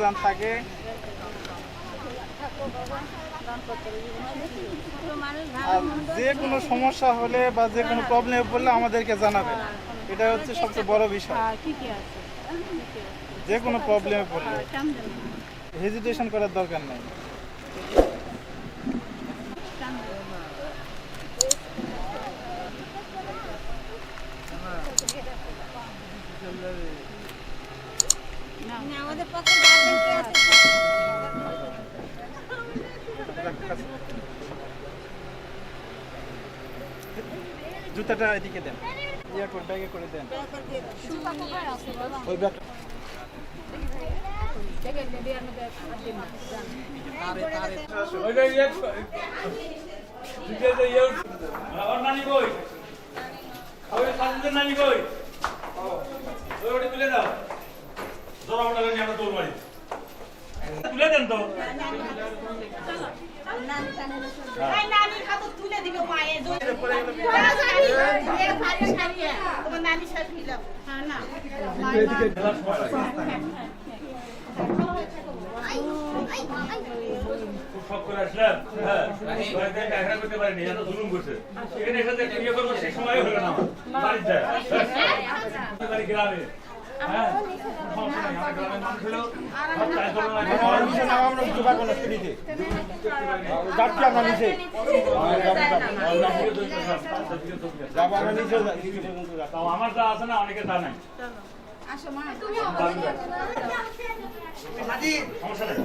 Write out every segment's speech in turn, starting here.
যান থাকে যে কোনো সমস্যা হলে বা যে কোনো প্রবলেমে পড়লে আমাদেরকে জানাবে। এটা হচ্ছে সবচেয়ে বড় বিষয়। কি কি আছে। যে কোনো প্রবলেমে পড়লে। হেজিটেশন করার দরকার নেই না, আমাদের পক্ষে গার্জেন কে আছে জুতাটা এদিকে দেন। ইয়া ব্যাগে করে দেন। ওই ব্যাগ আমার নানি কই? নানি কই? তুলে দেন তো। হ্যাঁ করতে পারিনি জুলুম করছে। এখানে একটা বিয়ে করব সেই সময় হলো না আমার। বাড়ি গ্রামে। হ্যাঁ? আমার করব না। আমার যা আছে না অনেকের তা নাই। সমস্যা নেই।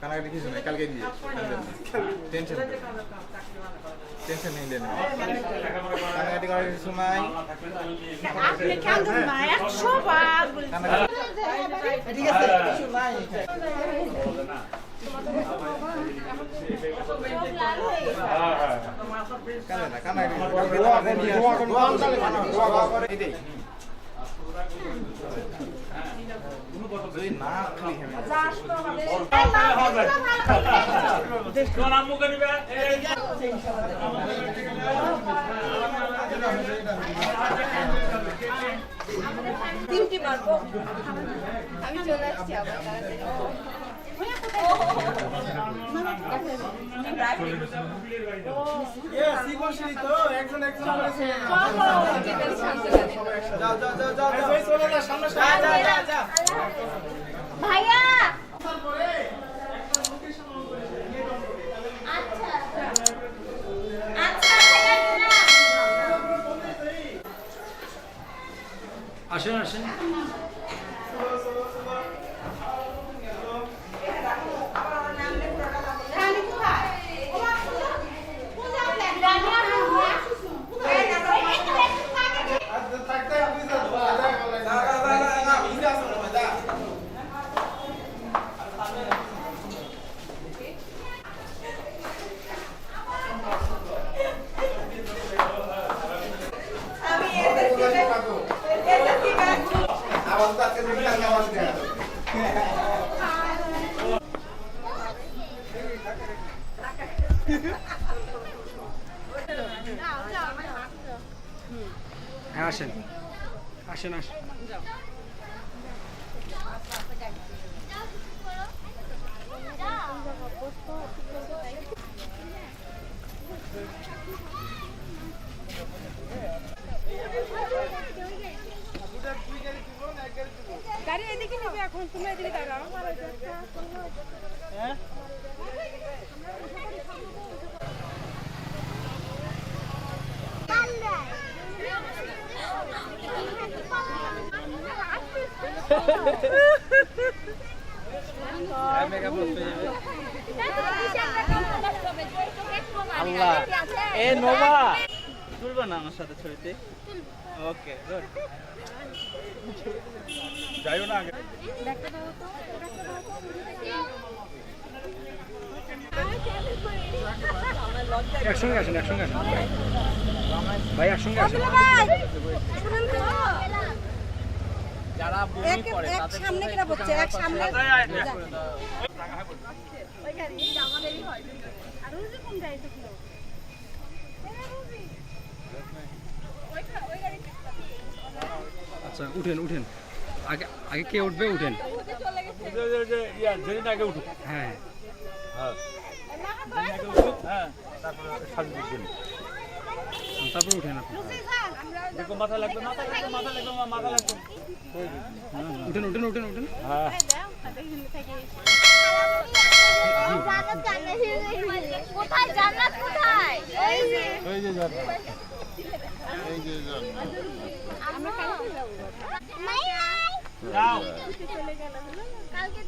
কানাকাটি কিছু নেই কালকে দিয়ে টেনশন টেনশন নেই। দেন। কানাকাটি করার কিছু নাই। কানাকাটি হ্যাঁ হ্যাঁ কানে না কানাকাটি দোয়া করে দোয়া করে দোয়া করে এটাই যদি না খালি হেমে তোমার আম্মুকে নিবে এই তো একজন একজন করে যাও। যাও যাও যাও যাও চলে যা সামনে সামনে। আসেন আসেন থাকতে আপনি যা যা যা যা না ইন্দা আছে যা আওয়াজ তাকে দিলে আওয়াজ দেয়া হ্যাঁ আসেন। আসেন আসেন। গাড়ি এদিকে নিবে এখন তুমি এদিকে দাঁড়াও। মেকআপ আল্লাহ। এ নোভা। তুলবে না আমার সাথে ছবিতে? ওকে গুড যাইও না আগে। একসঙ্গে আসেন একসঙ্গে আসেন। ভাই একসঙ্গে আসেন। যারা বমি সামনে কিনা বলছে এক সামনে আচ্ছা উঠেন উঠেন। আগে আগে কে উঠবে? উঠেন। ইয়া আগে উঠুক। হ্যাঁ হ্যাঁ। উঠুক। হ্যাঁ তারপরে তারপর উঠেন আপনি দেখো মাথা লাগবে মাথা লাগবে মাথা লাগবে মাথা লাগবে। উঠেন উঠেন উঠেন উঠেন। হ্যাঁ। কোথায়? জান্নাত কোথায়? এই যে। এই যে যাবে এই যে যাবে আমরা কালকে যাব যাও কালকে